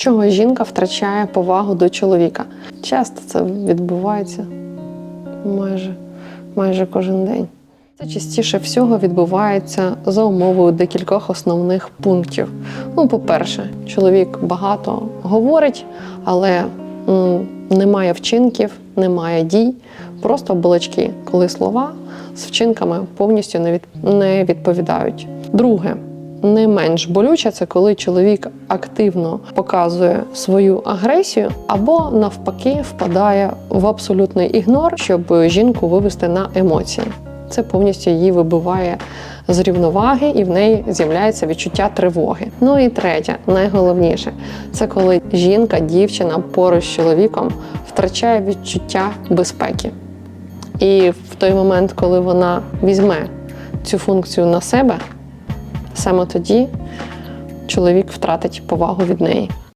Чого жінка втрачає повагу до чоловіка? Часто це відбувається майже, майже кожен день. Це частіше всього відбувається за умовою декількох основних пунктів. Ну, по-перше, чоловік багато говорить, але м, немає вчинків, немає дій, просто балачки, коли слова з вчинками повністю не, від, не відповідають. Друге, не менш болюче це коли чоловік активно показує свою агресію або навпаки впадає в абсолютний ігнор, щоб жінку вивести на емоції. Це повністю її вибиває з рівноваги, і в неї з'являється відчуття тривоги. Ну і третє, найголовніше, це коли жінка, дівчина поруч з чоловіком втрачає відчуття безпеки. І в той момент, коли вона візьме цю функцію на себе, саме тоді чоловік втратить повагу від неї.